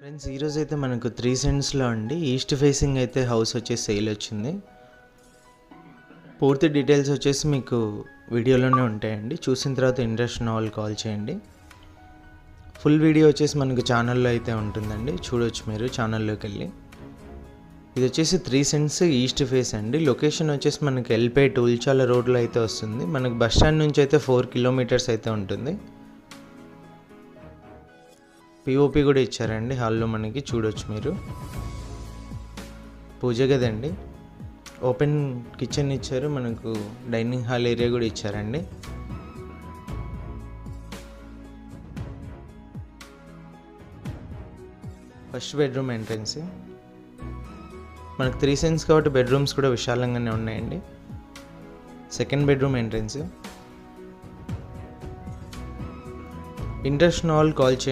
Friends ఈరోజు అయితే మనకు త్రీ సెంట్స్లో అండి. ఈస్ట్ ఫేసింగ్ అయితే హౌస్ వచ్చేసి సేల్ వచ్చింది. పూర్తి డీటెయిల్స్ వచ్చేసి మీకు వీడియోలోనే ఉంటాయండి. చూసిన తర్వాత ఇంట్రెస్ట్ ఉన్న వాళ్ళు కాల్ చేయండి. ఫుల్ వీడియో వచ్చేసి మనకు ఛానల్లో అయితే ఉంటుందండి. చూడొచ్చు మీరు ఛానల్లోకి వెళ్ళి. ఇది వచ్చేసి త్రీ సెంట్స్ ఈస్ట్ ఫేస్ అండి. లొకేషన్ వచ్చేసి మనకి ఎల్పే టూల్చాల రోడ్లో అయితే వస్తుంది. మనకు బస్ స్టాండ్ నుంచి అయితే ఫోర్ కిలోమీటర్స్ అయితే ఉంటుంది. పిఓపి కూడా ఇచ్చారండి. హాల్లో మనకి చూడొచ్చు మీరు. పూజ గదండి. ఓపెన్ కిచెన్ ఇచ్చారు. మనకు డైనింగ్ హాల్ ఏరియా కూడా ఇచ్చారండి. ఫస్ట్ బెడ్రూమ్ ఎంట్రన్స్ మనకు త్రీ సెన్స్ కాబట్టి బెడ్రూమ్స్ కూడా విశాలంగానే ఉన్నాయండి. Second bedroom entrance interest call చేయండి